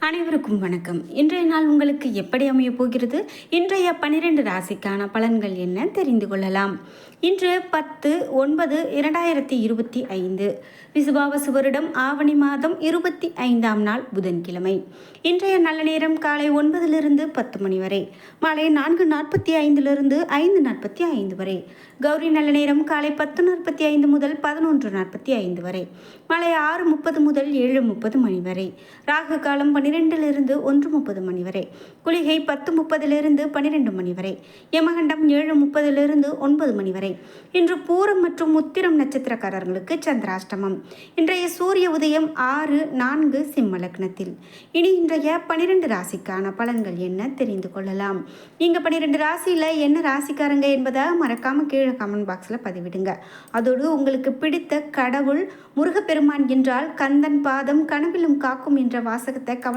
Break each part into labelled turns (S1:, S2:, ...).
S1: அனைவருக்கும் வணக்கம். இன்றைய நாள் உங்களுக்கு எப்படி அமையப் போகிறது? இன்றைய பனிரெண்டு ராசிக்கான பலன்கள் என்ன தெரிந்து கொள்ளலாம். இன்று பத்து ஒன்பது இரண்டாயிரத்தி இருபத்தி ஐந்து. விசுபாவசு வருடம் ஆவணி மாதம் இருபத்தி ஐந்தாம் நாள் புதன்கிழமை. இன்றைய நல்ல நேரம் காலை ஒன்பதிலிருந்து பத்து மணி வரை. மாலை நான்கு நாற்பத்தி ஐந்திலிருந்து ஐந்து நாற்பத்தி ஐந்து வரை. கௌரி நல்ல நேரம் காலை பத்து நாற்பத்தி ஐந்து முதல் பதினொன்று நாற்பத்தி ஐந்து வரை. மாலை ஆறு முப்பது முதல் ஏழு முப்பது மணி வரை. ராகு காலம் பன்னிரெண்டிலிருந்து ஒன்று முப்பது மணி வரை. குளிகை பத்து முப்பதிலிருந்து பன்னிரெண்டு மணி வரை. யமகண்டம் ஏழு முப்பதிலிருந்து ஒன்பது மணி வரை. இன்று பூரம் மற்றும் உத்திரம் நட்சத்திரக்காரர்களுக்கு சந்திராஷ்டமம். இன்றைய சூரிய உதயம் ஆறு நான்கு சிம்ம லக்னத்தில். இனி இன்றைய பனிரெண்டு ராசிக்கான பலன்கள் என்ன தெரிந்து கொள்ளலாம். நீங்கள் பன்னிரெண்டு ராசியில் என்ன ராசிக்காரங்க என்பதை மறக்காமல் கீழே கமெண்ட் பாக்ஸில் பதிவிடுங்க. அதோடு உங்களுக்கு பிடித்த கடவுள் முருகப்பெருமான் என்றால் கந்தன் பாதம் கனவிலும் காக்கும் என்ற வாசகத்தை கவனம்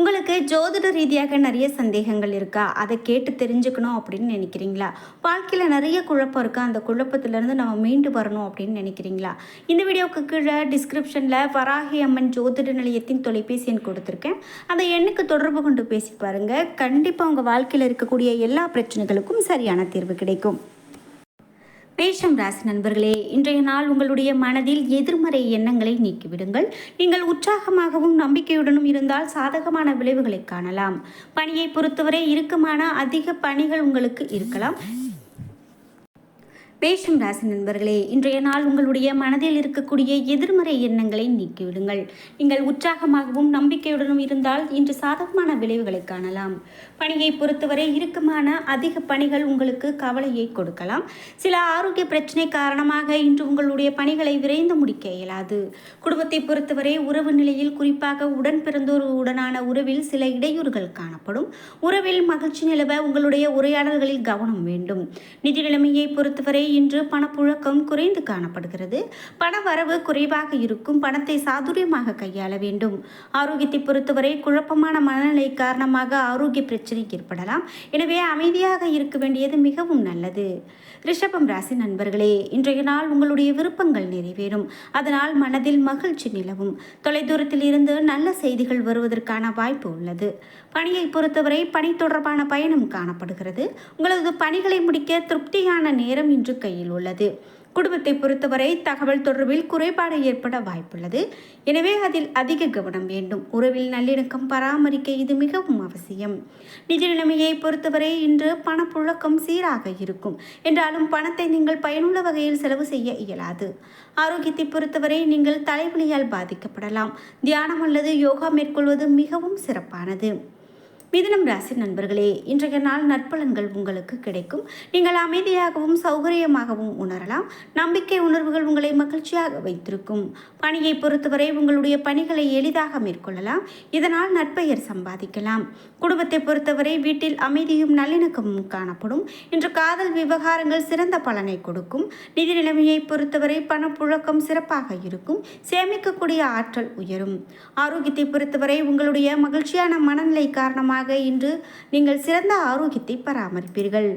S1: உங்களுக்கு ஜோதிட ரீதியாக நிறைய சந்தேகங்கள் இருக்கா? அதை கேட்டு தெரிஞ்சுக்கணும் அப்படின்னு நினைக்கிறீங்களா? வாழ்க்கையில் நிறைய குழப்பம் இருக்கா? அந்த குழப்பத்திலேருந்து நம்ம மீண்டு வரணும் அப்படின்னு நினைக்கிறீங்களா? இந்த வீடியோவுக்கு கீழே டிஸ்கிரிப்ஷனில் வராகி அம்மன் ஜோதிட நிலையத்தின் தொலைபேசி எண் கொடுத்துருக்கேன். அந்த எண்ணுக்கு தொடர்பு கொண்டு பேசி பாருங்கள் கண்டிப்பாக உங்கள் வாழ்க்கையில் இருக்கக்கூடிய எல்லா பிரச்சனைகளுக்கும் சரியான தீர்வு கிடைக்கும். மேஷம் ராசி நண்பர்களே இன்றைய நாள் உங்களுடைய மனதில் எதிர்மறை எண்ணங்களை நீக்கிவிடுங்கள். நீங்கள் உற்சாகமாகவும் நம்பிக்கையுடனும் இருந்தால் சாதகமான விளைவுகளை காணலாம். பணியை பொறுத்தவரை இறுக்கமான அதிக பணிகள் உங்களுக்கு இருக்கலாம். மேஷம் ராசி நண்பர்களே இன்றைய நாள் உங்களுடைய மனதில் இருக்கக்கூடிய எதிர்மறை எண்ணங்களை நீக்கிவிடுங்கள். நீங்கள் உற்சாகமாகவும் நம்பிக்கையுடனும் இருந்தால் இன்று சாதகமான விளைவுகளை காணலாம். பணியை பொறுத்தவரை இறுக்கமான அதிக பணிகள் உங்களுக்கு கவலையை கொடுக்கலாம். சில ஆரோக்கிய பிரச்சனை காரணமாக இன்று உங்களுடைய பணிகளை விரைந்து முடிக்க இயலாது. குடும்பத்தை பொறுத்தவரை உறவு நிலையில் குறிப்பாக உடன் பிறந்தோருடனான உறவில் சில இடையூறுகள் காணப்படும். உறவில் மகிழ்ச்சி நிலவ உங்களுடைய உரையாடல்களில் கவனம் வேண்டும். நிதி நிலைமையை பொறுத்தவரை இன்று பணப்புழக்கம் குறைந்து காணப்படுகிறது. பண வரவு குறைவாக இருக்கும் பணத்தை சாதுரியமாக கையாள வேண்டும். ஆரோக்கியத்தை பொறுத்தவரை குழப்பமான மனநிலை காரணமாக ஆரோக்கிய பிரச்சனை ஏற்படலாம். எனவே அமைதியாக இருக்க வேண்டியது மிகவும் நல்லது. ரிஷபம் ராசி நண்பர்களே இன்றைய நாள் உங்களுடைய விருப்பங்கள் நிறைவேறும். அதனால் மனதில் மகிழ்ச்சி நிலவும். தொலைதூரத்தில் இருந்து நல்ல செய்திகள் வருவதற்கான வாய்ப்பு உள்ளது. பணியை பொறுத்தவரை பணி தொடர்பான பயணம் காணப்படுகிறது. உங்களது பணிகளை முடிக்க திருப்தியான நேரம் இன்று கையில் உள்ளது. குடும்பத்தை பொறுத்தவரை தகவல் தொடர்பில் குறைபாடு ஏற்பட வாய்ப்புள்ளது. எனவே அதில் அதிக கவனம் வேண்டும். உறவில் நல்லிணக்கம் பராமரிக்க இது மிகவும் அவசியம். நிதி நிலைமையை பொறுத்தவரை இன்று பணப்புழக்கம் சீராக இருக்கும். என்றாலும் பணத்தை நீங்கள் பயனுள்ள வகையில் செலவு செய்ய இயலாது. ஆரோக்கியத்தை பொறுத்தவரை நீங்கள் தலைவலியால் பாதிக்கப்படலாம். தியானம் அல்லது யோகா மேற்கொள்வது மிகவும் சிறப்பானது. மிதனம் ராசி நண்பர்களே இன்றைய நாள் நற்பலன்கள் உங்களுக்கு கிடைக்கும். நீங்கள் அமைதியாகவும் சௌகரியமாகவும் உணரலாம். நம்பிக்கை உணர்வுகள் உங்களை மகிழ்ச்சியாக வைத்திருக்கும். பணியை பொறுத்தவரை உங்களுடைய பணிகளை எளிதாக மேற்கொள்ளலாம். இதனால் நற்பெயர் சம்பாதிக்கலாம். குடும்பத்தை பொறுத்தவரை வீட்டில் அமைதியும் நல்லிணக்கமும் காணப்படும். இன்று காதல் விவகாரங்கள் சிறந்த பலனை கொடுக்கும். நிதி நிலைமையை பொறுத்தவரை பணப்புழக்கம் சிறப்பாக இருக்கும். சேமிக்கக்கூடிய ஆற்றல் உயரும். ஆரோக்கியத்தை பொறுத்தவரை உங்களுடைய மகிழ்ச்சியான மனநிலை காரணமாக காரணமாக இன்று நீங்கள் சிறந்த ஆரோக்கியத்தை பராமரிப்பீர்கள்.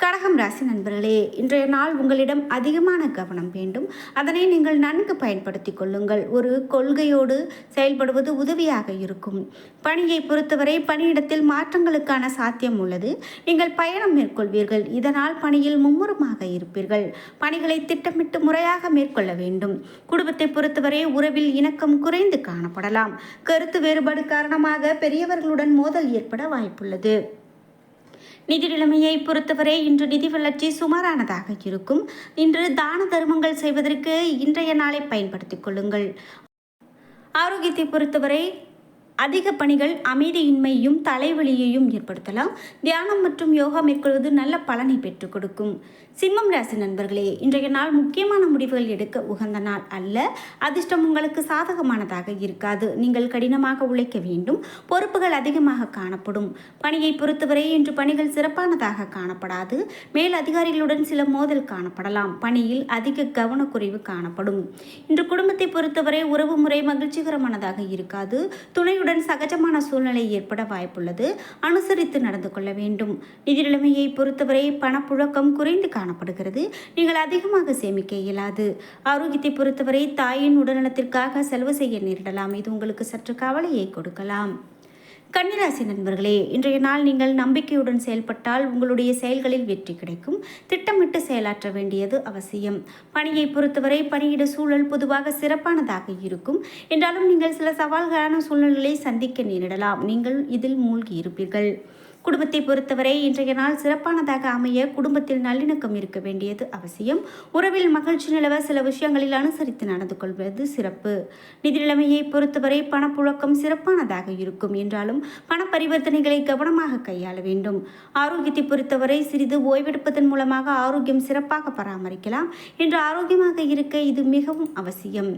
S1: கடகம் ராசி நண்பர்களே இன்றைய நாள் உங்களிடம் அதிகமான கவனம் வேண்டும். அதனை நீங்கள் நன்கு பயன்படுத்தி கொள்ளுங்கள். ஒரு கொள்கையோடு செயல்படுவது உதவியாக இருக்கும். பணியை பொறுத்தவரை பணியிடத்தில் மாற்றங்களுக்கான சாத்தியம் உள்ளது. நீங்கள் பயணம் மேற்கொள்வீர்கள். இதனால் பணியில் மும்முரமாக இருப்பீர்கள். பணிகளை திட்டமிட்டு முறையாக மேற்கொள்ள வேண்டும். குடும்பத்தை பொறுத்தவரை உறவில் இணக்கம் குறைந்து காணப்படலாம். கருத்து வேறுபாடு காரணமாக பெரியவர்களுடன் மோதல் ஏற்பட வாய்ப்புள்ளது. நிதி நிலைமையை பொறுத்தவரை இன்று நிதி வளர்ச்சி சுமாரானதாக இருக்கும். இன்று தான தர்மங்கள் செய்வதற்கு இன்றைய நாளை பயன்படுத்திக் கொள்ளுங்கள். ஆரோக்கியத்தை பொறுத்தவரை அதிக பணிகள் அமைதியின்மையும் தலைவலியையும் ஏற்படுத்தலாம். தியானம் மற்றும் யோகா மேற்கொள்வது நல்ல பலனை பெற்றுக் கொடுக்கும். சிம்மம் ராசி நண்பர்களே இன்றைய நாள் முக்கியமான முடிவுகள் எடுக்க உகந்த நாள் அல்ல. அதிர்ஷ்டம் உங்களுக்கு சாதகமானதாக இருக்காது. நீங்கள் கடினமாக உழைக்க வேண்டும். பொறுப்புகள் அதிகமாக காணப்படும். பணியை பொறுத்தவரை இன்று பணிகள் சிறப்பானதாக காணப்படாது. மேல் அதிகாரிகளுடன் சில மோதல் காணப்படலாம். பணியில் அதிக கவனக்குறைவு காணப்படும். இன்று குடும்பத்தை பொறுத்தவரை உறவு முறை மகிழ்ச்சிகரமானதாக இருக்காது. துணை நிதியுடன் சகஜமான சூழ்நிலை ஏற்பட வாய்ப்புள்ளது. அனுசரித்து நடந்து கொள்ள வேண்டும். நிதி நிலைமையை பொறுத்தவரை பணப்புழக்கம் குறைந்து காணப்படுகிறது. நீங்கள் அதிகமாக சேமிக்க இயலாது. ஆரோக்கியத்தை பொறுத்தவரை தாயின் உடல்நலத்திற்காக செலவு செய்ய நேரிடலாம். இது உங்களுக்கு சற்று கவலையை கொடுக்கலாம். கன்னிராசி நண்பர்களே இன்றைய நாள் நீங்கள் நம்பிக்கையுடன் செயல்பட்டால் உங்களுடைய செயல்களில் வெற்றி கிடைக்கும். திட்டமிட்டு செயலாற்ற வேண்டியது அவசியம். பணியை பொறுத்தவரை பணியிட சூழல் பொதுவாக சிறப்பானதாக இருக்கும். என்றாலும் நீங்கள் சில சவால்களான சூழ்நிலைகளை சந்திக்க நேரிடலாம். நீங்கள் இதில் மூழ்கி இருப்பீர்கள். குடும்பத்தை பொறுத்தவரை இன்றைய நாள் சிறப்பானதாக அமைய குடும்பத்தில் நல்லிணக்கம் இருக்க வேண்டியது அவசியம். உறவில் மகிழ்ச்சி நிலவ சில விஷயங்களில் அனுசரித்து நடந்து கொள்வது சிறப்பு. நிதி நிலைமையை பொறுத்தவரை பணப்புழக்கம் சிறப்பானதாக இருக்கும் என்றாலும் பண பரிவர்த்தனைகளை கவனமாக கையாள வேண்டும். ஆரோக்கியத்தை பொறுத்தவரை சிறிது ஓய்வெடுப்பதன் மூலமாக ஆரோக்கியம் சிறப்பாக பராமரிக்கலாம். என்று ஆரோக்கியமாக இருக்க இது மிகவும் அவசியம்.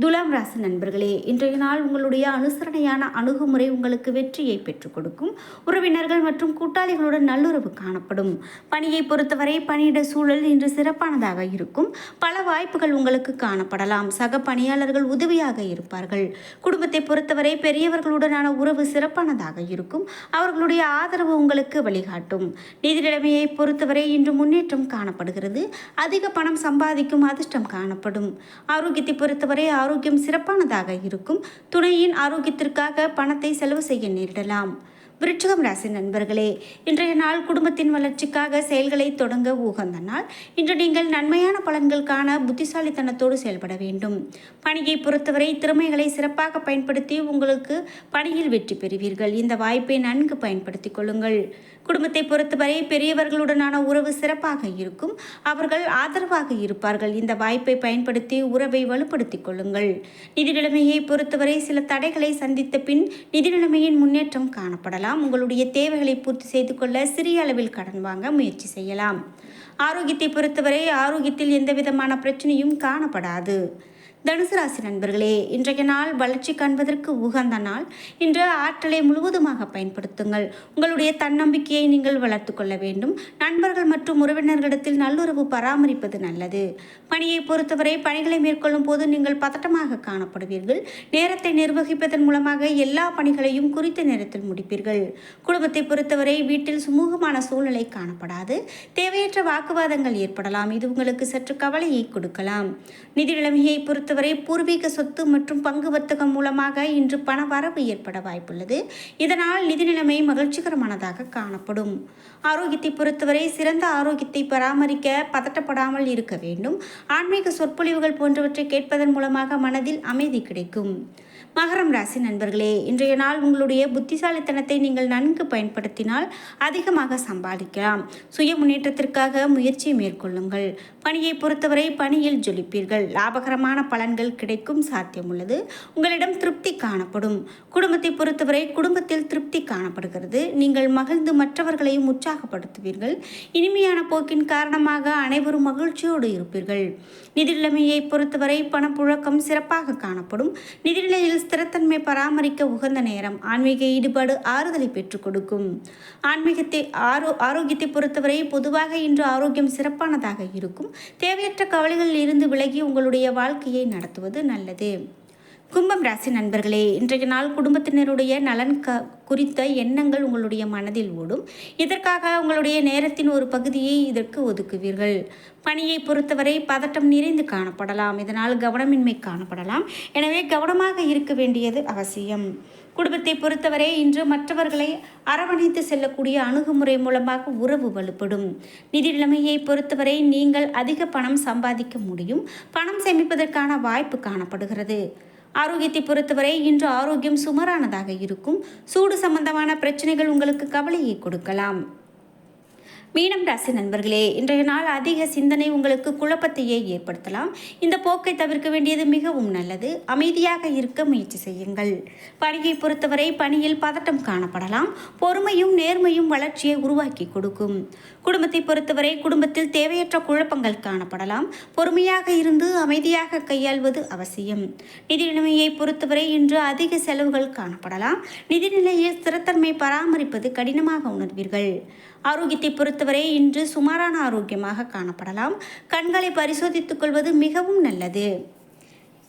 S1: துலாம் ராசி நண்பர்களே இன்றைய நாள் உங்களுடைய அனுசரணையான அணுகுமுறை உங்களுக்கு வெற்றியை பெற்றுக் கொடுக்கும். உறவினர்கள் மற்றும் கூட்டாளிகளுடன் நல்லுறவு காணப்படும். பணியை பொறுத்தவரை பணியிட சூழல் இன்று சிறப்பானதாக இருக்கும். பல வாய்ப்புகள் உங்களுக்கு காணப்படலாம். சக பணியாளர்கள் உதவியாக இருப்பார்கள். குடும்பத்தை பொறுத்தவரை பெரியவர்களுடனான உறவு சிறப்பானதாக இருக்கும். அவர்களுடைய ஆதரவு உங்களுக்கு வழிகாட்டும். நிதி நிலைமையை பொறுத்தவரை இன்று முன்னேற்றம் காணப்படுகிறது. அதிக பணம் சம்பாதிக்கும் அதிர்ஷ்டம் காணப்படும். ஆரோக்கியத்தை பொறுத்தவரை ஆரோக்கியம் சிறப்பானதாக இருக்கும். துணையின் ஆரோக்கியத்திற்காக பணத்தை செலவு செய்ய நேரிடலாம். விருச்சிகம் ராசி நண்பர்களே இன்றைய நாள் குடும்பத்தின் வளர்ச்சிக்காக செயல்களை தொடங்க உகந்த நாள் இன்று நீங்கள் நன்மையான பலன்கள் காண புத்திசாலித்தனத்தோடு செயல்பட வேண்டும். பணியை பொறுத்தவரை திறமைகளை சிறப்பாக பயன்படுத்தி உங்களுக்கு பணியில் வெற்றி பெறுவீர்கள். இந்த வாய்ப்பை நன்கு பயன்படுத்திக் கொள்ளுங்கள். குடும்பத்தை பொறுத்தவரை பெரியவர்களுடனான உறவு சிறப்பாக இருக்கும். அவர்கள் ஆதரவாக இருப்பார்கள். இந்த வாய்ப்பை பயன்படுத்தி உறவை வலுப்படுத்திக் கொள்ளுங்கள். நிதி நிலைமையை பொறுத்தவரை சில தடைகளை சந்தித்த பின் நிதி நிலைமையின் முன்னேற்றம் காணப்படலாம். உங்களுடைய தேவைகளை பூர்த்தி செய்து கொள்ள சிறிய அளவில் கடன் வாங்க முயற்சி செய்யலாம். ஆரோக்கியத்தை பொறுத்தவரை ஆரோக்கியத்தில் எந்த விதமான பிரச்சனையும் காணப்படாது. தனுசு ராசி நண்பர்களே இன்றைய நாள் வளர்ச்சி காண்பதற்கு உகந்த நாள். இன்று ஆற்றலை முழுவதுமாக பயன்படுத்துங்கள். உங்களுடைய தன்னம்பிக்கையை நீங்கள் வளர்த்து கொள்ள வேண்டும். நண்பர்கள் மற்றும் உறவினர்களிடத்தில் நல்லுறவு பராமரிப்பது நல்லது. பணியை பொறுத்தவரை பணிகளை மேற்கொள்ளும் போது நீங்கள் பதட்டமாக காணப்படுவீர்கள். நேரத்தை நிர்வகிப்பதன் மூலமாக எல்லா பணிகளையும் குறித்த நேரத்தில் முடிப்பீர்கள். குடும்பத்தை பொறுத்தவரை வீட்டில் சுமூகமான சூழ்நிலை காணப்படாது. தேவையற்ற வாக்குவாதங்கள் ஏற்படலாம். இது உங்களுக்கு சற்று கவலையை கொடுக்கலாம். நிதி நிலைமையை பொறுத்த பொறுத்தவரை பூர்வீக சொத்து மற்றும் பங்கு வர்த்தகம் மூலமாக இன்று பண வரவு ஏற்பட வாய்ப்புள்ளது. இதனால் நிதி நிலைமை மகிழ்ச்சிகரமானதாக காணப்படும். ஆரோக்கியத்தை பொறுத்தவரை சிறந்த ஆரோக்கியத்தை பராமரிக்க பதட்டப்படாமல் இருக்க வேண்டும். ஆன்மீக சொற்பொழிவுகள் போன்றவற்றை கேட்பதன் மூலமாக மனதில் அமைதி கிடைக்கும். மகரம் ராசி நண்பர்களே இன்றைய நாள் உங்களுடைய புத்திசாலித்தனத்தை நீங்கள் நன்கு பயன்படுத்தினால் அதிகமாக சம்பாதிக்கலாம். சுய முன்னேற்றத்திற்காக முயற்சி மேற்கொள்ளுங்கள். பணியை பொறுத்தவரை பணியில் ஜொலிப்பீர்கள். லாபகரமான பலன்கள் கிடைக்கும் சாத்தியம் உள்ளது. உங்களிடம் திருப்தி காணப்படும். குடும்பத்தை பொறுத்தவரை குடும்பத்தில் திருப்தி காணப்படுகிறது. நீங்கள் மகிழ்ந்து மற்றவர்களையும் உற்சாகப்படுத்துவீர்கள். இனிமையான போக்கின் காரணமாக அனைவரும் மகிழ்ச்சியோடு இருப்பீர்கள். நிதி நிலைமையை பொறுத்தவரை பணப்புழக்கம் சிறப்பாக காணப்படும். நிதிநிலையில் ஸ்திரத்தன்மை பராமரிக்க உகந்த நேரம் ஆன்மீக ஈடுபாடு ஆறுதலை பெற்றுக் கொடுக்கும். ஆன்மீகத்தை ஆரோ ஆரோக்கியத்தை பொறுத்தவரை பொதுவாக இன்று ஆரோக்கியம் சிறப்பானதாக இருக்கும். தேவையற்ற கவலைகளில் இருந்து விலகி உங்களுடைய வாழ்க்கையை நடத்துவது நல்லது. கும்பம் ராசி நண்பர்களே இன்றைய நாள் குடும்பத்தினருடைய நலன் க குறித்த எண்ணங்கள் உங்களுடைய மனதில் ஓடும். இதற்காக உங்களுடைய நேரத்தின் ஒரு பகுதியை இதற்கு ஒதுக்குவீர்கள்? பணியை பொறுத்தவரை பதட்டம் நிறைந்து காணப்படலாம். இதனால் கவனமின்மை காணப்படலாம். எனவே கவனமாக இருக்க வேண்டியது அவசியம். குடும்பத்தை பொறுத்தவரை இன்று மற்றவர்களை அரவணைத்து செல்லக்கூடிய அணுகுமுறை மூலமாக உறவு வலுப்படும். நிதி நிலைமையை பொறுத்தவரை நீங்கள் அதிக பணம் சம்பாதிக்க முடியும். பணம் சேமிப்பதற்கான வாய்ப்பு காணப்படுகிறது. ஆரோக்கியத்தை பொறுத்தவரை இன்று ஆரோக்கியம் சுமாரானதாக இருக்கும். சூடு சம்பந்தமான பிரச்சனைகள் உங்களுக்கு கவலையை கொடுக்கலாம். மீனம் ராசி நண்பர்களே இன்றைய நாள் அதிக சிந்தனை உங்களுக்கு குழப்பத்தையே ஏற்படுத்தலாம். இந்த போக்கை தவிர்க்க வேண்டியது மிகவும் நல்லது. அமைதியாக இருக்க முயற்சி செய்யுங்கள். பணியை பொறுத்தவரை பணியில் பதட்டம் காணப்படலாம். பொறுமையும் நேர்மையும் வளர்ச்சியை உருவாக்கி கொடுக்கும். குடும்பத்தை பொறுத்தவரை குடும்பத்தில் தேவையற்ற குழப்பங்கள் காணப்படலாம். பொறுமையாக இருந்து அமைதியாக கையாள்வது அவசியம். நிதி நிலைமையை பொறுத்தவரை இன்று அதிக செலவுகள் காணப்படலாம். நிதிநிலையில் ஸ்திரத்தன்மை பராமரிப்பது கடினமாக உணர்வீர்கள். ஆரோக்கியத்தை பொறுத்தவரை இன்று சுமாரான ஆரோக்கியமாக காணப்படலாம். கண்களை பரிசோதித்துக் கொள்வது மிகவும் நல்லது.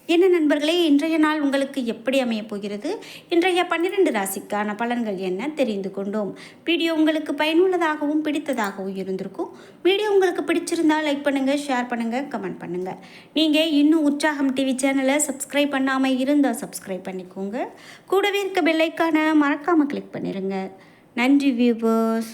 S1: என்ன நண்பர்களே இன்றைய நாள் உங்களுக்கு எப்படி அமையப் போகிறது? இன்றைய பன்னிரண்டு ராசிக்கான பலன்கள் என்ன தெரிந்து கொண்டோம். வீடியோ உங்களுக்கு பயனுள்ளதாகவும் பிடித்ததாகவும் இருந்திருக்கும். வீடியோ உங்களுக்கு பிடிச்சிருந்தால் லைக் பண்ணுங்கள் ஷேர் பண்ணுங்கள் கமெண்ட் பண்ணுங்கள் நீங்கள் இன்னும் உற்சாகம் டிவி சேனலை சப்ஸ்கிரைப் பண்ணாமல் இருந்தால் சப்ஸ்கிரைப் பண்ணிக்கோங்க. கூடவே இருக்க பெல்லைக்கான மறக்காமல் கிளிக் பண்ணிடுங்க நன்றி வியூவர்ஸ்